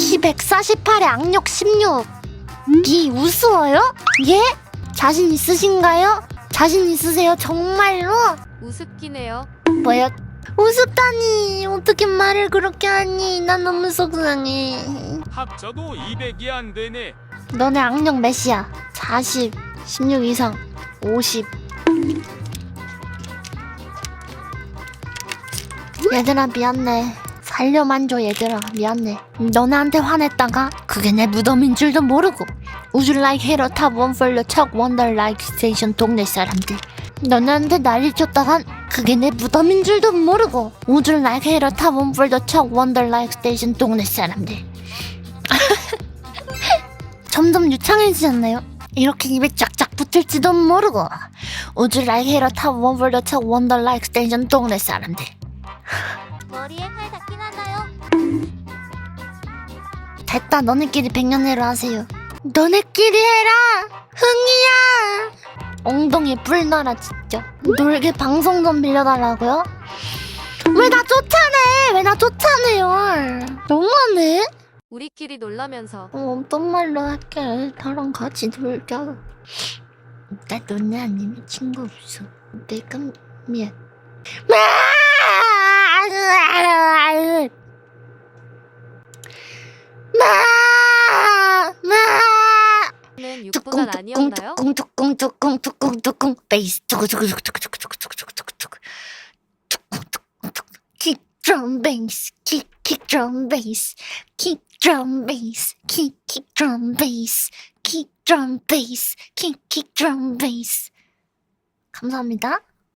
키 148에 악력 16. 이 우스워요? 예? 자신 있으신가요? 자신 있으세요? 정말로? 우습기네요. 뭐야? 우습다니 어떻게 말을 그렇게 하니? 난 너무 속상해. 합쳐도 200이 안 되네. 너네 악력 몇이야? 40, 16 이상, 50. 얘들아 미안해. 살려만 줘 얘들아. 미안해. 너네한테 화냈다가 그게 내 무덤인 줄도 모르고. hero top one for the chuck wonder like station 동네 사람들. 너네한테 난리 쳤다간 그게 내 무덤인 줄도 모르고. hero top one for the chuck wonder like station 동네 사람들. 점점 유창해지셨나요? 이렇게 입에 쫙쫙 붙을지도 모르고. 우주 라이크 헤러 탑 원벌더 차 원더 라이크 스테이션 동네 사람들 머리에 칼 닿긴 하나요? 됐다. 너네끼리 백년해로 하세요. 너네끼리 해라! 흥이야! 엉덩이에 불 나라 진짜. 놀게 방송 좀 빌려달라고요? 왜 나 쫓아내? 왜 나 쫓아내요? 너무하네. 우리끼리 놀라면서. 어, 어떤 말로 할게. 나랑 같이 놀자. 나 너네 아니면 친구 없어. 내가 미안 는 6분간 아니었나요? 뚜껑 뚜껑 뚜껑 뚜껑 뚜껑 베이스 뚜구뚜구뚜구뚜구뚜구뚜구뚜구뚜구 kick drum bass kick kick drum bass kick drum bass kick kick drum bass kick drum bass kick kick drum bass 감사합니다.